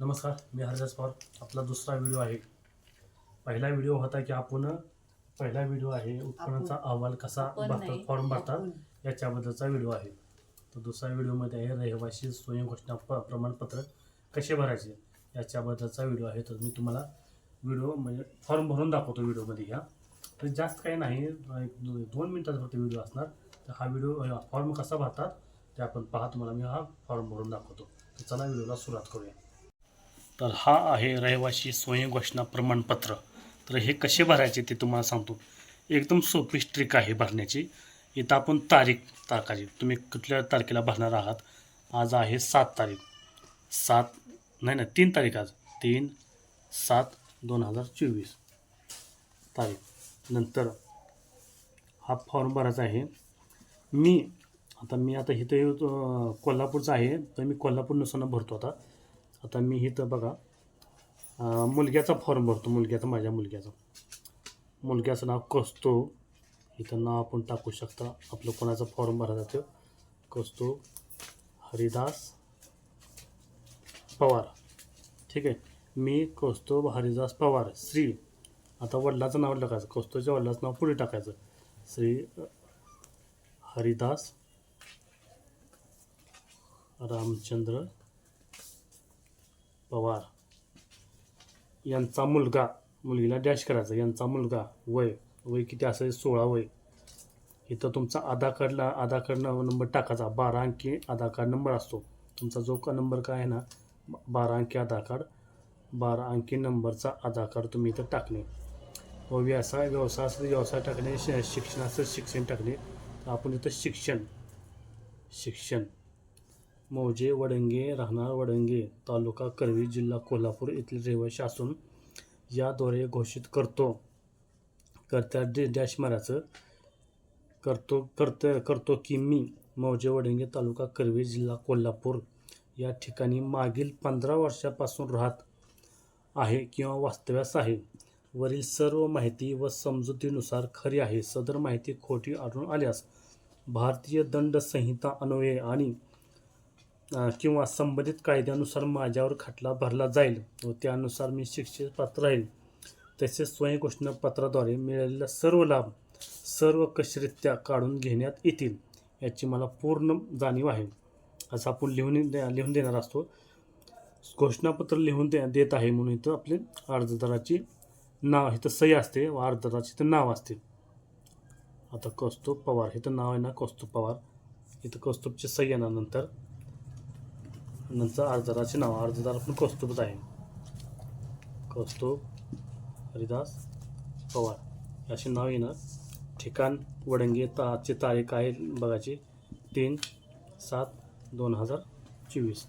नमस्कार मी हरदास पवार. आपला दुसरा व्हिडिओ आहे. पहिला व्हिडिओ होता की आपण पहिला व्हिडिओ आहे उत्पन्नाचा अहवाल कसा भरतात फॉर्म भरतात. याच्याबद्दलचा व्हिडिओ आहे. तर दुसरा व्हिडिओमध्ये आहे रहिवासी स्वयं घोषणा प- प्रमाणपत्र कसे भरायचे याच्याबद्दलचा व्हिडिओ आहे. तर मी तुम्हाला व्हिडिओ म्हणजे फॉर्म भरून दाखवतो व्हिडिओमध्ये ह्या तर जास्त काही नाही दोन मिनटाचा फक्त व्हिडिओ असणार. तर हा व्हिडिओ फॉर्म कसा भरतात ते आपण पहा. तुम्हाला मी हा फॉर्म भरून दाखवतो. तर चला व्हिडिओला सुरुवात करूया. तर हा आहे रहिवासी स्वयंघोषणा प्रमाणपत्र. तर हे कसे भरायचे ते तुम्हाला सांगतो. एकदम सोपी ट्रिक आहे भरण्याची. इथं आपण तारीख तारखाची. तुम्ही कुठल्या तारखेला भरणार आहात? आज आहे सात तारीख. सात नाही नाही तीन तारीख आज. तीन सात दोन हजार चोवीस तारीख. नंतर हा फॉर्म भरायचा आहे. मी आता मी आता इथं कोल्हापूरचा आहे. तर मी कोल्हापूरनुसार भरतो आता. आता मी इथं बघा मुलग्याचा फॉर्म भरतो मुलग्याचा माझ्या मुलग्याचा. मुलग्याचं नाव कस्तो. इथं नाव आपण टाकू शकता. आपलं कोणाचा फॉर्म भरायचा तो? कस्तो हरिदास पवार. ठीक आहे? मी कौस्तुभ हरिदास पवार श्री. आता वडिलाचं नाव टाकायचं. कौस्तुभच्या वडिलाचं नाव पुढे टाकायचं. श्री हरिदास रामचंद्र पवार. यांचा मुलगा मुलगीला डॅश करायचा. यांचा मुलगा वय वय किती असेल? सोळा वय. इथं तुमचा आधार कार्डला आधार कार्ड नंबर टाकायचा. बारा अंकी आधार कार्ड नंबर असतो. तुमचा जो का नंबर काय आहे ना बारा अंकी आधार कार्ड बारा अंकी नंबरचा आधार कार्ड तुम्ही इथं टाकणे. व व्यवसाय व्यवसाय असेल व्यवसाय टाकणे श- शिक्षण असेल शिक्षण टाकणे. आपण इथं शिक्षण शिक्षण. मौजे वडंगे राहणार वडंगे तालुका करवी जिल्हा कोल्हापूर येथील रहिवासी असून याद्वारे घोषित करतो. करत्या डे डॅश मारायचं करतो करत करतो की मी मौजे वडंगे तालुका करवी जिल्हा कोल्हापूर या ठिकाणी मागील पंधरा वर्षापासून राहत आहे किंवा वास्तव्यास आहे. वरील सर्व माहिती व समजुतीनुसार खरी आहे. सदर माहिती खोटी आढळून आल्यास भारतीय दंड संहिता अन्वये आणि किंवा संबंधित कायद्यानुसार माझ्यावर खटला भरला जाईल व त्यानुसार मी शिक्षेस पात्र राहील. तसेच स्वयं घोषणापत्राद्वारे मिळालेला सर्व लाभ सर्व कशरित्या काढून घेण्यात येतील याची मला पूर्ण जाणीव आहे. असं आपण लिहून दे लिहून देणार असतो. घोषणापत्र लिहून दे देत आहे म्हणून इथं आपले अर्जदाराची नाव इथं सही असते व अर्जदाराचे इथं नाव असते. आता कौस्तुभ पवार इथं नाव आहे ना कौस्तुभ पवार. इथं कौस्तुभची सही येणार नंतर. नंतर अर्जदाराचे नाव. अर्जदार पण कौस्तुभच आहे कौस्तुभ हरिदास पवार. असे नाव येणार ठिकाण वडंगे ताची तारीख आहे बघायची. तीन सात दोन हजार चोवीस.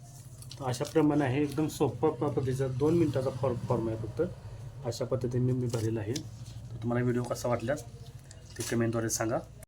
अशाप्रमाणे आहे. एकदम सोपं पद्धतीचा दोन मिनटाचा फॉर्म फॉर्म आहे फक्त. अशा पद्धतीने मी भरलेला आहे. तर तुम्हाला व्हिडिओ कसा वाटल्यास ते कमेंटद्वारे सांगा.